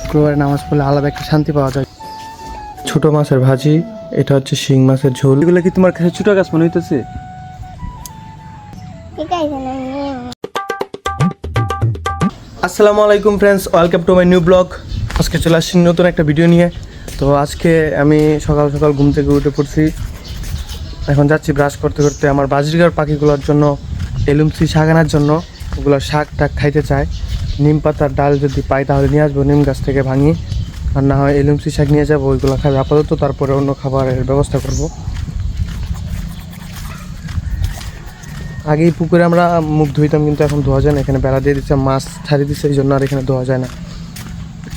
শুক্রবারে নামাজ পড়লে আলাদা একটা শান্তি পাওয়া যায়। ছোট মাছের ভাজি এটা হচ্ছে শিং মাছের ঝোল। এগুলো কি তোমার কাছে ছোট গাছ মনে হইতেছে? আসসালামু আলাইকুম friends welcome to my new blog আজকে চলে আসছি নতুন একটা ভিডিও নিয়ে। তো আজকে আমি সকাল সকাল ঘুম থেকে উঠে পড়ছি। এখন যাচ্ছি ব্রাশ করতে করতে আমার বাজরিকার পাখিগুলোর জন্য এলুমসি শাক আনার জন্য। ওগুলো শাক টাক খাইতে চায়। নিম পাতার ডাল যদি পাই তাহলে নিয়ে আসব, নিম গাছ থেকে ভাঙি। আর না হয় এলুমসি শাক নিয়ে যাব, ওইগুলো খাবে। আপাতত তারপরে অন্য খাবারের ব্যবস্থা করব। আগেই পুকুরে আমরা মুখ ধুইতাম, কিন্তু এখন ধোয়া যায় না। এখানে বেড়া দিয়ে দিচ্ছে, মাছ ছাড়িয়ে দিচ্ছে, এই জন্য আর এখানে ধোয়া যায় না।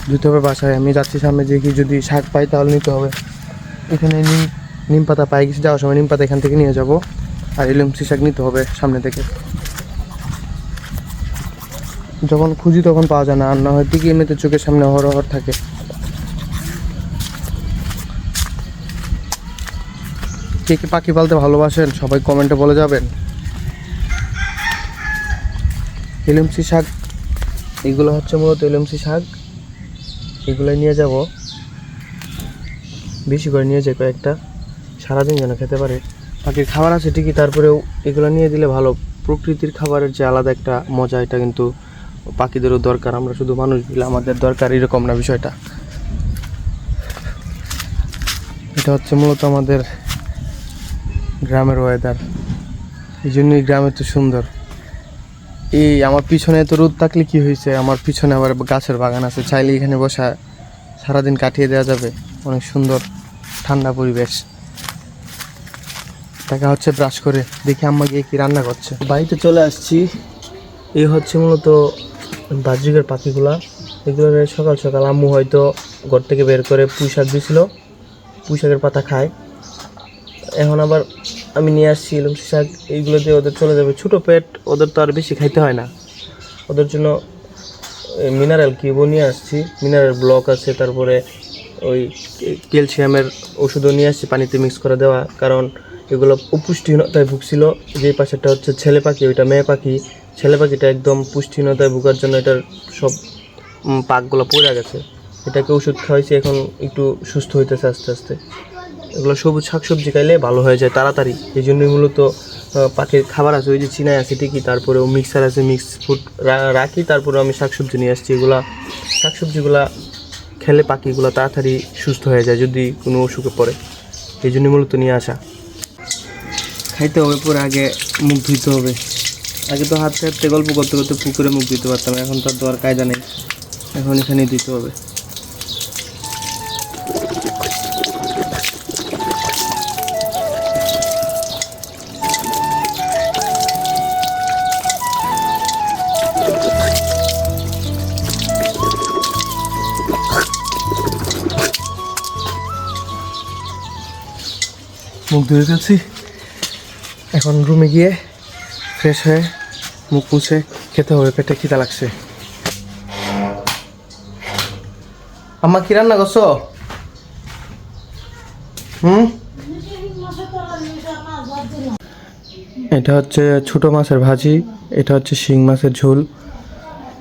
ধুতে হবে বাসায়। আমি যাচ্ছি সামনে দেখি যদি শাক পাই তাহলে নিতে হবে। এখানে নিম নিম পাতা পাই গেছি, যাওয়ার সময় নিম পাতা এখান থেকে নিয়ে যাব। আর এলুমসি শাক নিতে হবে সামনে থেকে। যখন খুঁজি তখন পাওয়া যায় না, আর না হয় ঠিকই এমনিতে চোখের সামনে হর হর থাকে। কে কে পাখি পালতে ভালোবাসেন, সবাই কমেন্টে বলে যাবেন। এলুমসি শাক, এগুলো হচ্ছে মূলত এলুমসি শাক। এগুলো নিয়ে যাব। বেশি করে নিয়ে যাই কয়েকটা। সারাদিন যেন খেতে পারে। পাখির খাবার আছে ঠিকই, তারপরেও এগুলো নিয়ে দিলে ভালো। প্রকৃতির খাবারের যে আলাদা একটা মজা, এটা কিন্তু পাখিদেরও দরকার, আমরা শুধু মানুষ দিলে আমাদের দরকার এরকম না বিষয়টা। এটা হচ্ছে মূলত আমাদের গ্রামের ওয়েদার এই জন্যই গ্রামে তো সুন্দর। এই আমার পিছনে তো রোদ থাকলে কি হয়েছে? আমার পিছনে আবার গাছের বাগান আছে, চাইলে এখানে বসা সারাদিন কাটিয়ে দেওয়া যাবে। অনেক সুন্দর ঠান্ডা পরিবেশ। দেখা হচ্ছে ব্রাশ করে, দেখি গিয়ে কি রান্না করছে। বাড়িতে চলে আসছি। এই হচ্ছে মূলত বাজরিকের পাখিগুলা এগুলো সকাল সকাল আম্মু হয়তো ঘর থেকে বের করে পুঁই শাক দিয়েছিল পুঁই শাকের পাতা খায়। এখন আবার আমি নিয়ে আসছি লুচি শাক, এইগুলো দিয়ে ওদের চলে যাবে। ছোটো পেট, ওদের তো আর বেশি খাইতে হয় না। ওদের জন্য মিনারেল কিউবও নিয়ে আসছি। মিনারেল ব্লক আছে, তারপরে ওই ক্যালসিয়ামের ওষুধও নিয়ে আসছি, পানিতে মিক্স করে দেওয়া। কারণ এগুলো পুষ্টিহীনতায় ভুগছিল। যে পাশেরটা হচ্ছে ছেলে পাখি, ওইটা মেয়ে পাখি। ছেলে পাখিটা একদম পুষ্টিহীনতায় ভোগার জন্য এটার সব পাকগুলো পড়ে গেছে। এটাকে ওষুধ খাওয়াইছি, এখন একটু সুস্থ হইতেছে আস্তে আস্তে। এগুলো সবুজ শাকসবজি খাইলে ভালো হয়ে যায় তাড়াতাড়ি। এই জন্যই মূলত পাখির খাবার আছে, ওই যে চিনাই আছে ঠিকই তারপরেও মিক্সার আছে, মিক্স ফুড রাখি তারপরে আমি শাকসবজি নিয়ে আসছি। এগুলা শাকসবজিগুলা খেলে পাখিগুলো তাড়াতাড়ি সুস্থ হয়ে যায় যদি কোনো অসুখে পড়ে। এই জন্যই মূলত নিয়ে আসা। খাইতে হবে, পরে আগে মুখ ধুইতে হবে। আগে তো হাতে হাতে গল্প করতে করতে পুকুরে মুখ দিতে পারতাম, এখন তো আর কায়দা নেই। এখন এখানেই দিতে হবে। মুখ ধুয়ে ফেলছি। এখন রুমে গিয়ে ফ্রেশ হয়ে মুখ মুছে খেতে হবে, পেটে খিদা লাগছে। আম্মা, কি রান্না করছ? হুম? এটা হচ্ছে ছোট মাছের ভাজি, এটা হচ্ছে শিং মাছের ঝোল।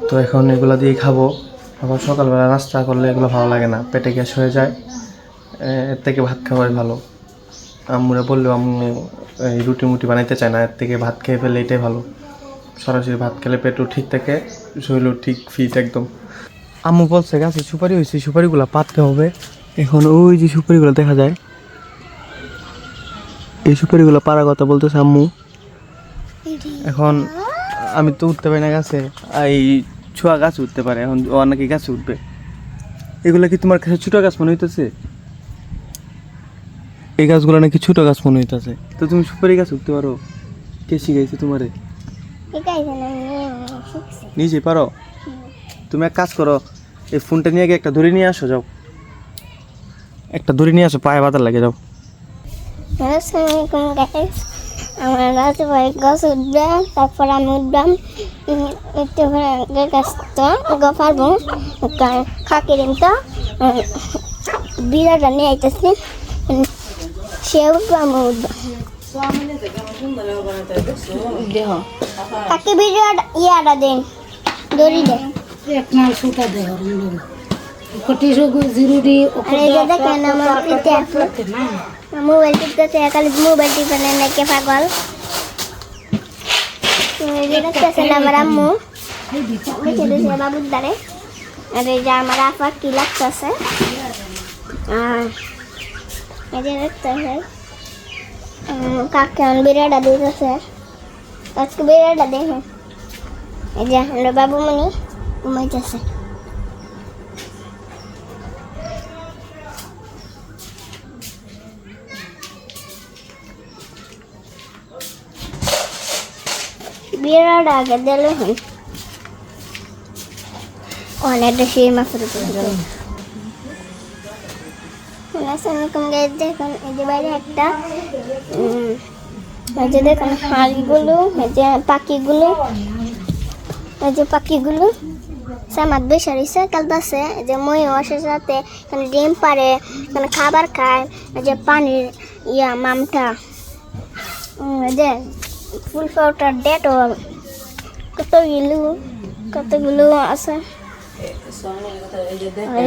তো এখন এগুলো দিয়ে খাব। আবার সকালবেলা নাস্তা করলে এগুলো ভালো লাগে না, পেটে গ্যাস হয়ে যায়। এর থেকে ভাত খাওয়াই ভালো। আম্মুরা বলল আম্মু এই রুটি মুটি বানাইতে চায় না, এর থেকে ভাত খেয়ে ফেলে এটাই ভালো। সরাসরি ভাত খেলে পেটও ঠিক থাকে, শরীরও ঠিক ফিট একদম। আম্মু বলছে, গাছে সুপারি হয়েছে, সুপারিগুলো পাততে হবে। এখন ওই যে সুপারিগুলো দেখা যায়, এই সুপারিগুলো পাড়া কথা বলতেছে আম্মু। এখন আমি তো উঠতে পারি না গাছে এই ছোয়া গাছ উঠতে পারে, এখন ও নাকি গাছে উঠবে। এগুলো কি তোমার কাছে ছোটো গাছ মনে হইতেছে? এই গাছগুলো নাকি ছোট গাছ মনে হইতেছে। তো তুমি সুপারি গাছ উঠতে পারো কে শিখাইছে তোমারে। নিজে পারো? তুমি এক কাজ করো এই ফোনটা নিয়ে গিয়ে একটা দড়ি নিয়ে আসো যাও। একটা দড়ি নিয়ে আসো পায়ে বাতার লাগে যাও। আমার রাতে ভাই গাছ উঠবে তারপর আমি উঠলাম। উম, একটু করে আগে গাছটা গো পারব খাকি দিন তো বিড়াটা নিয়ে আইতেছি। সে উঠবো আমি উঠবো। কাকি বিড়াটা ইয়াটা দিন দড়ি দে এক নাল সুতা দেহ কটি সগু জিরুরি আর যে দেখেন আমার পিতে না মোবাইল টিপতেছে খালি মোবাইল টিপে নেয় নাকি পাগল আমার আম্মু বাবুর দ্বারে আর এই যে আমার আপা কি লাগতেছে আর এই যে দেখতেছে কাকে বিরাটা দিতেছে আজকে বিরাটা দেখে এই যে, আমরা বাবুমণি ঘুমাইতেছে। বিরাট আগে দিল হন অনেকটা সেই মাছের উপরে আসসালামাইকুম গাইজ দেখুন, এই একটা এই যে দেখুন হাঁসগুলো, এই যে পাখিগুলো, এই পাখিগুলো, সামাদ বেশি রয়েছে কালদাসে যে আসে সাথে, এখানে ডিম পারে এখানে খাবার খায়, এই যে পানির ইয়া মামটা যে ফুল পাউডার ডেটও কতগুলো কতগুলো আছে?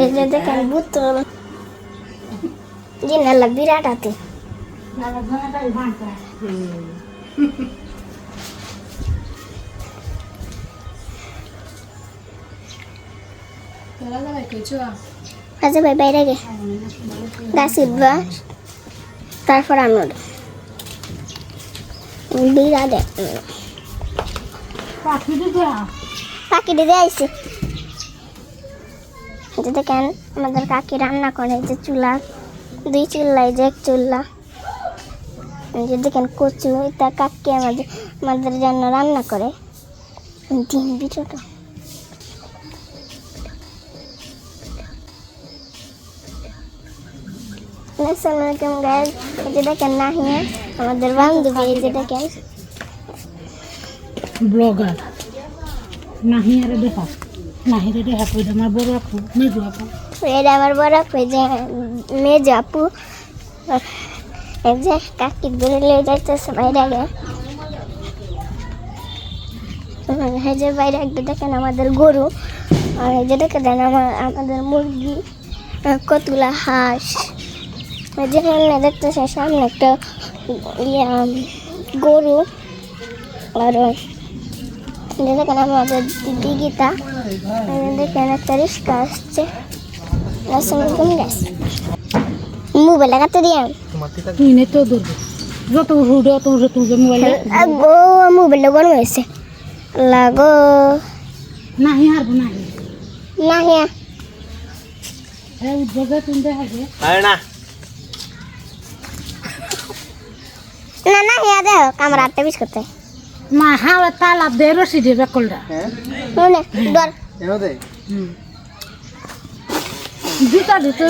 এই যে দেখেন বোতল জিনালা বিরাট হাতে আচ্ছা ভাই, বাইরে গে। গাছ উঠবা তারপর আমরা পাখি দিতে পাখি দিতে আইসি এটা দেখেন, আমাদের কাকি রান্না করে যে চুলা। দুই চুল্লা এই যে এক চুল্লা। যে দেখেন কচু এটা কাকি আমাদের আমাদের জন্য রান্না করে। ডিম বিচটা। আসসালামাইকুম গাইজ এই যে দেখেন নাহিয়া, আমাদের বান্ধবী, এই যে দেখেন। ব্লগার। নাহি আরে দেখা। নাহি দেখা কই আমার বড় আপু, মেজু আপু। এটা আমার বড় যে আপু, এই যে কাকি ধরে লিয়ে যাইতেছে বাইরে আগে। এই যে বাইরে একটা দেখেন আমাদের গরু, আর এই যে দেখে দেন আমার আমাদের মুরগি কতগুলা হাঁস। এই যে এখানে দেখতেছে সামনে একটা ইয়া, গরু, আর দেখেন আমাদের এই যে দেখেন একটা রিক্সা আসছে। আসসালামাইকুম গাইস মোবাইল লাগাতে দিয়ে তোমার ঠিক আছে তুই নে তো ধরবে যত উঠে অত উঠে তুলবে মোবাইল গো মোবাইলটা গরম হয়েছে। লাগো। নাহি হারবো নাহি। না হ্যাঁ হ্যাঁ উঠবে তুমি দেখাবে আরে না। না না হ্যাঁ দেখো কামরা আটটা বিশ করতে মা হাওয়া তালা দে রসি দে বেকলটা হ্যাঁ। শুনে ডর এমদে জুতা দিতে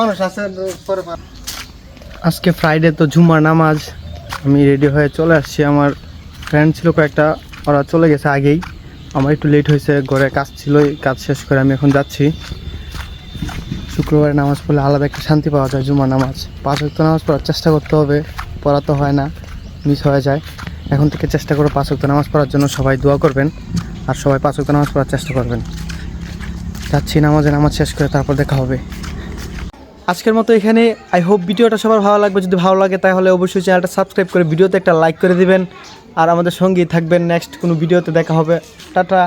মানুষ আছে আজকে ফ্রাইডে তো জুমার নামাজ। আমি রেডি হয়ে চলে আসছি। আমার ফ্রেন্ড ছিল কয়েকটা ওরা চলে গেছে আগেই। আমার একটু লেট হয়েছে ঘরে কাজ ছিল কাজ শেষ করে আমি এখন যাচ্ছি। শুক্রবারে নামাজ পড়লে আলাদা একটা শান্তি পাওয়া যায় জুমার নামাজ। পাঁচ ওয়াক্ত নামাজ পড়ার চেষ্টা করতে হবে পড়া তো হয় না মিস হয়ে যায়। এখন থেকে চেষ্টা করে পাঁচ ওয়াক্ত নামাজ পড়ার জন্য সবাই দোয়া করবেন আর সবাই পাঁচ ওয়াক্ত নামাজ পড়ার চেষ্টা করবেন। যাচ্ছি, নামাজে, নামাজ শেষ করে তারপর দেখা হবে। আজকের মতো এখানে আই হোপ ভিডিওটা সবার ভালো লাগবে। যদি ভালো লাগে, তাহলে অবশ্যই চ্যানেলটা সাবস্ক্রাইব করে ভিডিওতে একটা লাইক করে দিবেন। আর আমাদের সঙ্গেই থাকবেন। নেক্সট কোনো ভিডিওতে দেখা হবে। টাটা।